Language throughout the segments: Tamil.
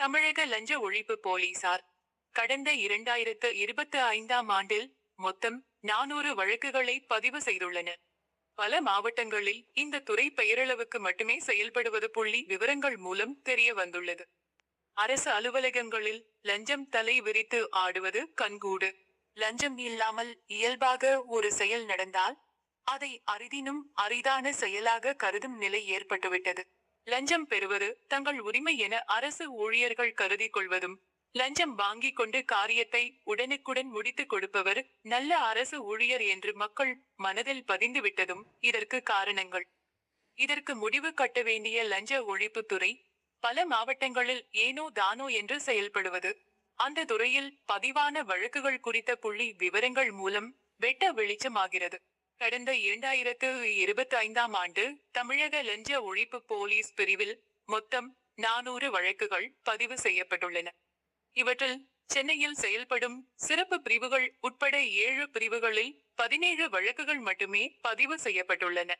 தமிழக லஞ்ச ஒழிப்பு போலீசார். கடந்த இரண்டாயிரத்து இருபத்தி ஐந்தாம் ஆண்டில் மொத்தம் நானூறு வழக்குகளை பதிவு செய்துள்ளனர். பல மாவட்டங்களில் இந்த துறை பெயரளவுக்கு மட்டுமே செயல்படுவது புள்ளி விவரங்கள் மூலம் தெரிய வந்துள்ளது அரசு அலுவலகங்களில் லஞ்சம் தலை விரித்து ஆடுவது கண்கூடு. லஞ்சம் இல்லாமல் இயல்பாக ஒரு செயல் நடந்தால் அதை அரிதினும் அரிதான செயலாக கருதும் நிலை ஏற்பட்டுவிட்டது. லஞ்சம் பெறுவது தங்கள் உரிமை என அரசு ஊழியர்கள் கருதி கொள்வதும் லஞ்சம் வாங்கிக் கொண்டு காரியத்தை உடனுக்குடன் முடித்துக் கொடுப்பவர் நல்ல அரசு ஊழியர் என்று மக்கள் மனதில் பதிந்து விட்டதும் இதற்கு காரணங்கள். இதற்கு முடிவு கட்ட வேண்டிய லஞ்ச ஒழிப்புத்துறை பல மாவட்டங்களில் ஏனோ தானோ என்று செயல்படுவது. அந்த துறையில் பதிவான வழக்குகள் குறித்த புள்ளி விவரங்கள் மூலம் வெட்ட வெளிச்சமாகிறது. கடந்த இரண்டாயிரத்து இருபத்தி ஐந்தாம் ஆண்டு தமிழக லஞ்ச ஒழிப்பு போலீஸ் பிரிவில் மொத்தம் நானூறு வழக்குகள் பதிவு செய்யப்பட்டுள்ளன. இவற்றில் சென்னையில் செயல்படும் சிறப்பு பிரிவுகள் உட்பட ஏழு பிரிவுகளில் பதினேழு வழக்குகள் மட்டுமே பதிவு செய்யப்பட்டுள்ளன.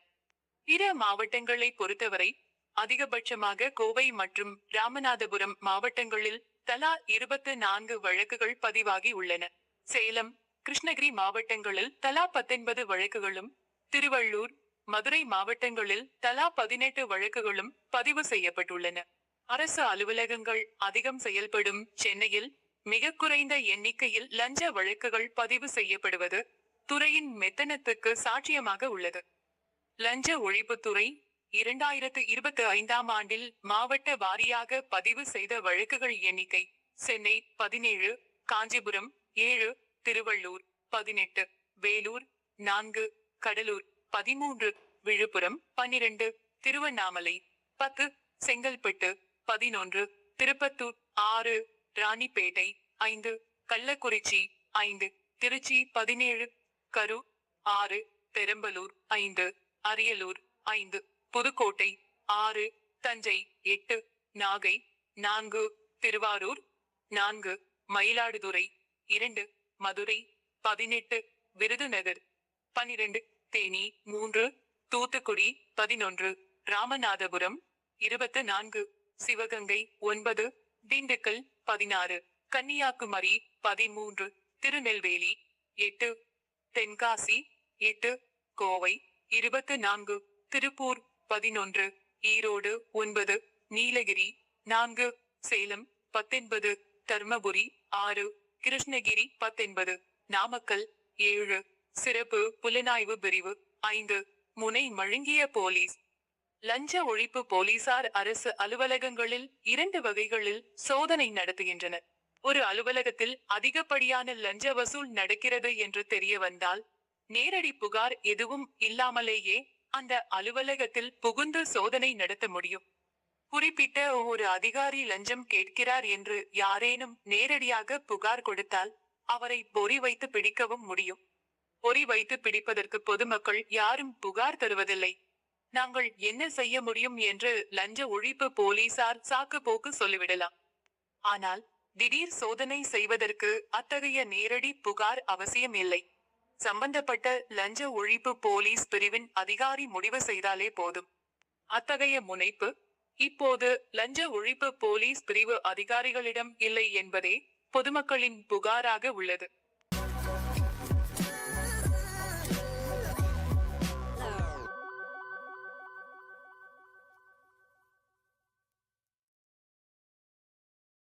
பிற மாவட்டங்களை பொறுத்தவரை அதிகபட்சமாக கோவை மற்றும் ராமநாதபுரம் மாவட்டங்களில் தலா இருபத்து நான்கு வழக்குகள் பதிவாகி உள்ளன. சேலம் கிருஷ்ணகிரி மாவட்டங்களில் தலா பத்தொன்பது வழக்குகளும் திருவள்ளூர் மதுரை மாவட்டங்களில் தலா பதினெட்டு வழக்குகளும் பதிவு செய்யப்பட்டுள்ளன. அரசு அலுவலகங்கள் அதிகம் செயல்படும் சென்னையில் மிக குறைந்த எண்ணிக்கையில் லஞ்ச வழக்குகள் பதிவு செய்யப்படுவது துறையின் மெத்தனத்துக்கு சாட்சியமாக உள்ளது. லஞ்ச ஒழிப்புத்துறை இரண்டாயிரத்து இருபத்தி ஐந்தாம் ஆண்டில் மாவட்ட வாரியாக பதிவு செய்த வழக்குகள் எண்ணிக்கை சென்னை பதினேழு காஞ்சிபுரம் ஏழு திருவள்ளூர் பதினெட்டு வேலூர் நான்கு கடலூர் பதிமூன்று விழுப்புரம் பன்னிரண்டு திருவண்ணாமலை பத்து செங்கல்பட்டு பதினொன்று திருப்பத்தூர் ஆறு ராணிப்பேட்டை ஐந்து கள்ளக்குறிச்சி ஐந்து திருச்சி பதினேழு கரூர் ஆறு பெரம்பலூர் ஐந்து அரியலூர் ஐந்து புதுக்கோட்டை ஆறு தஞ்சை எட்டு நாகை நான்கு திருவாரூர் நான்கு மயிலாடுதுறை இரண்டு மதுரை பதினெட்டு விருதுநகர் பனிரெண்டு தேனி மூன்று தூத்துக்குடி பதினொன்று ராமநாதபுரம் இருபத்து நான்கு சிவகங்கை ஒன்பது திண்டுக்கல் பதினாறு கன்னியாகுமரி பதிமூன்று திருநெல்வேலி எட்டு தென்காசி எட்டு கோவை இருபத்து நான்கு திருப்பூர் பதினொன்று ஈரோடு ஒன்பது நீலகிரி நான்கு சேலம் பத்தொன்பது தர்மபுரி ஆறு கிருஷ்ணகிரி பத்தொன்பது நாமக்கல் ஏழு சிறப்பு புலனாய்வு பிரிவு ஐந்து முனை மழுங்கிய போலீஸ். லஞ்ச ஒழிப்பு போலீசார் அரசு அலுவலகங்களில் இரண்டு வகைகளில் சோதனை நடத்துகின்றனர். ஒரு அலுவலகத்தில் அதிகப்படியான லஞ்ச வசூல் நடக்கிறது என்று தெரிய வந்தால் நேரடி புகார் எதுவும் இல்லாமலேயே அந்த அலுவலகத்தில் புகுந்து சோதனை நடத்த முடியும். குறிப்பிட்ட ஒரு அதிகாரி லஞ்சம் கேட்கிறார் என்று யாரேனும் நேரடியாக புகார் கொடுத்தால் அவரை பொறி வைத்து பிடிக்கவும் முடியும். பொறி வைத்து பிடிப்பதற்கு பொதுமக்கள் யாரும் புகார் தருவதில்லை. நாங்கள் என்ன செய்ய முடியும் என்று லஞ்ச ஒழிப்பு போலீசார் சாக்கு போக்கு சொல்லிவிடலாம். ஆனால் திடீர் சோதனை செய்வதற்கு அத்தகைய நேரடி புகார் அவசியம் இல்லை. சம்பந்தப்பட்ட லஞ்ச ஒழிப்பு போலீஸ் பிரிவின் அதிகாரி முடிவு செய்தாலே போதும். அத்தகைய முனைப்பு இப்போது லஞ்ச ஒழிப்பு போலீஸ் பிரிவு அதிகாரிகளிடம் இல்லை என்பதே பொதுமக்களின் புகாராக உள்ளது.